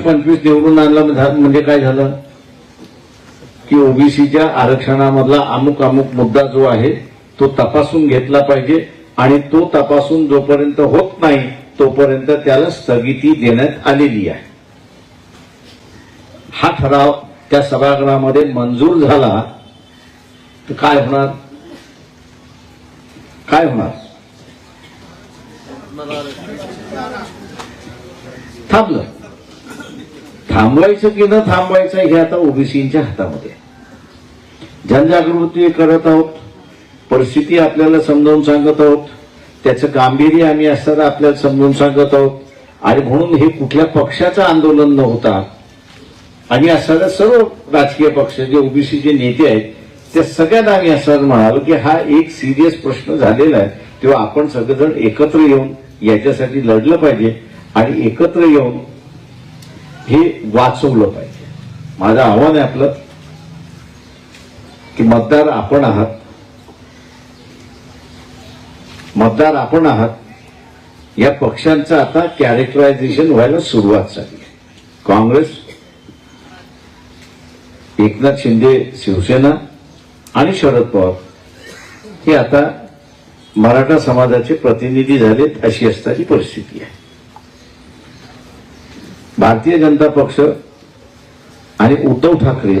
पंचवीस निवडून आणलं म्हणजे- काय झालं? की ओबीसीच्या आरक्षणामधला अमुक अमुक मुद्दा जो आहे तो तपासून घेतला पाहिजे आणि तो तपासून जोपर्यंत होत नाही तोपर्यंत त्याला स्थगिती देण्यात आलेली आहे. हा ठराव त्या सभागृहामध्ये मंजूर झाला तर काय होणार? काय होणार? थांबलं. थांबवायचं की न थांबवायचं हे आता ओबीसीच्या हातामध्ये जनजागृती करत आहोत परिस्थिती आपल्याला समजावून सांगत आहोत त्याचं गांभीर्य आम्ही असताना आपल्याला समजावून सांगत आहोत आणि म्हणून हे कुठल्या पक्षाचं आंदोलन न होता आणि असणाऱ्या सर्व राजकीय पक्ष जे ओबीसीचे नेते आहेत त्या सगळ्यांना आम्ही असं म्हणालो की हा एक सिरियस प्रश्न झालेला आहे तेव्हा आपण सगळेजण एकत्र येऊन याच्यासाठी लढलं पाहिजे आणि एकत्र येऊन हे वाचवलं पाहिजे. माझं आव्हान आहे आपलं की मतदार आपण आहात. मतदार आपण आहात. या पक्षांचं आता कॅरेक्टरायझेशन व्हायला सुरुवात झाली. काँग्रेस एकनाथ शिंदे शिवसेना आणि शरद पवार हे आता मराठा समाजाचे प्रतिनिधी झालेत अशी असताची परिस्थिती आहे. भारतीय जनता पक्ष आणि उद्धव ठाकरे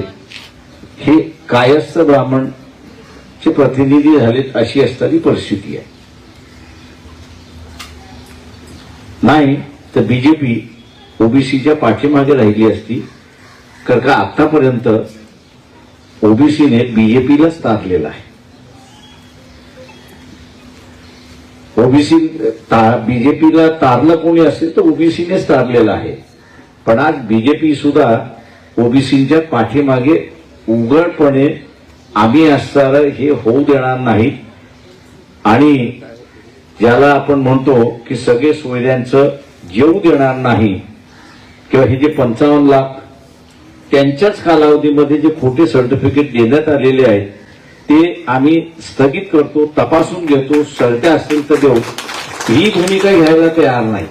हे कायस्थ ब्राह्मणचे प्रतिनिधी झालेत अशी असणारी परिस्थिती आहे. नाही तर बीजेपी ओबीसीच्या पाठीमागे राहिली असती कारण का आतापर्यंत ओबीसीने बीजेपीलाच तारलेला आहे. ओबीसी बीजेपीला तारलं कोणी असेल तर ओबीसीनेच तारलेलं आहे. पण आज बीजेपी सुद्धा ओबीसीच्या पाठीमागे उघडपणे आम्ही असणार हे होऊ देणार नाही. आणि ज्याला आपण म्हणतो की सगळे सोयऱ्यांचं जेऊ देणार नाही किंवा हे जे पंचावन्न लाख त्यांच्याच कालावधीमध्ये जे खोटे सर्टिफिकेट देण्यात आलेले आहेत ते आम्ही स्थगित करतो तपासून घेतो सरत्या असतील तर देऊ. ही भूमिका घ्यायला तयार नाही.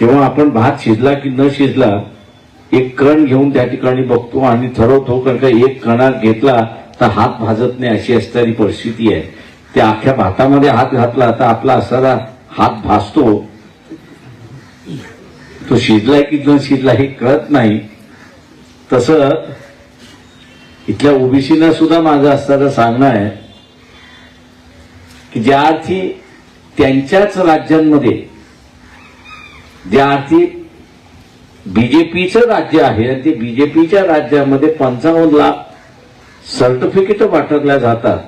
तेव्हा आपण भात शिजला की न शिजला एक कण घेऊन त्या ठिकाणी बघतो आणि ठरवतो कारण का एक कणा घेतला तर हात भाजत नाही अशी असणारी परिस्थिती आहे. त्या अख्ख्या भातामध्ये हात घातला तर आपला असणारा हात भासतो तो शिजलाय की न शिजला हे कळत नाही. तसं इथल्या ओबीसीना सुद्धा माझं असणारं सांगणं आहे की ज्या अर्थी त्यांच्याच राज्यांमध्ये ज्या अर्थी बीजेपीचं राज्य आहे आणि ते बीजेपीच्या राज्यामध्ये पंचावन्न लाख सर्टिफिकेट वाटरल्या जातात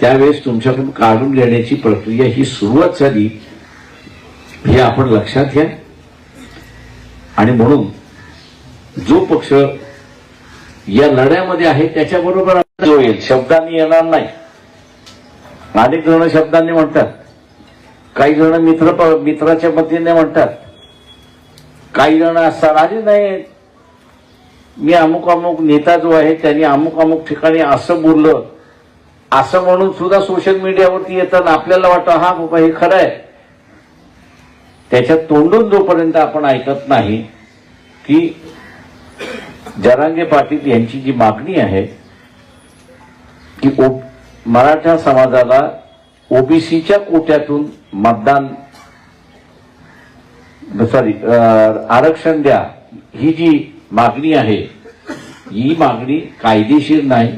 त्यावेळेस तुमच्याकडून काढून घेण्याची प्रक्रिया ही सुरुवात झाली हे आपण लक्षात घ्या. आणि म्हणून जो पक्ष या लढ्यामध्ये आहे त्याच्याबरोबर जो येईल शब्दांनी येणार नाही. अनेक जण शब्दांनी म्हणतात काही जण मित्र मित्राच्या मतीने म्हणतात. काही जण असतात अरे नाही. मी अमुक अमुक नेता जो आहे त्यांनी अमुक अमुक ठिकाणी असं बोललं. असं म्हणून सुद्धा सोशल मीडियावरती येतात. आपल्याला वाटतं हा बाबा हे खरं आहे त्याच्यात तोंडून जोपर्यंत आपण ऐकत नाही की जरांगे पाटील यांची जी मागणी आहे की मराठा समाजाला ओबीसीच्या कोट्यातून मतदान सॉरी आरक्षण द्या. ही जी मागणी आहे ही मागणी कायदेशीर नाही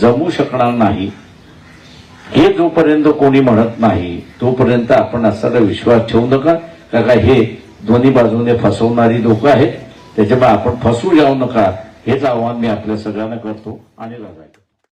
जमू शकणार नाही. हे जोपर्यंत कोणी म्हणत नाही तोपर्यंत आपण असाला विश्वास ठेवू नका. का काय हे दोन्ही बाजूने फसवणारी लोक आहेत त्याच्यामुळे आपण फसू जाऊ नका. हेच आव्हान मी आपल्या सगळ्यांना करतो आणि लागायचं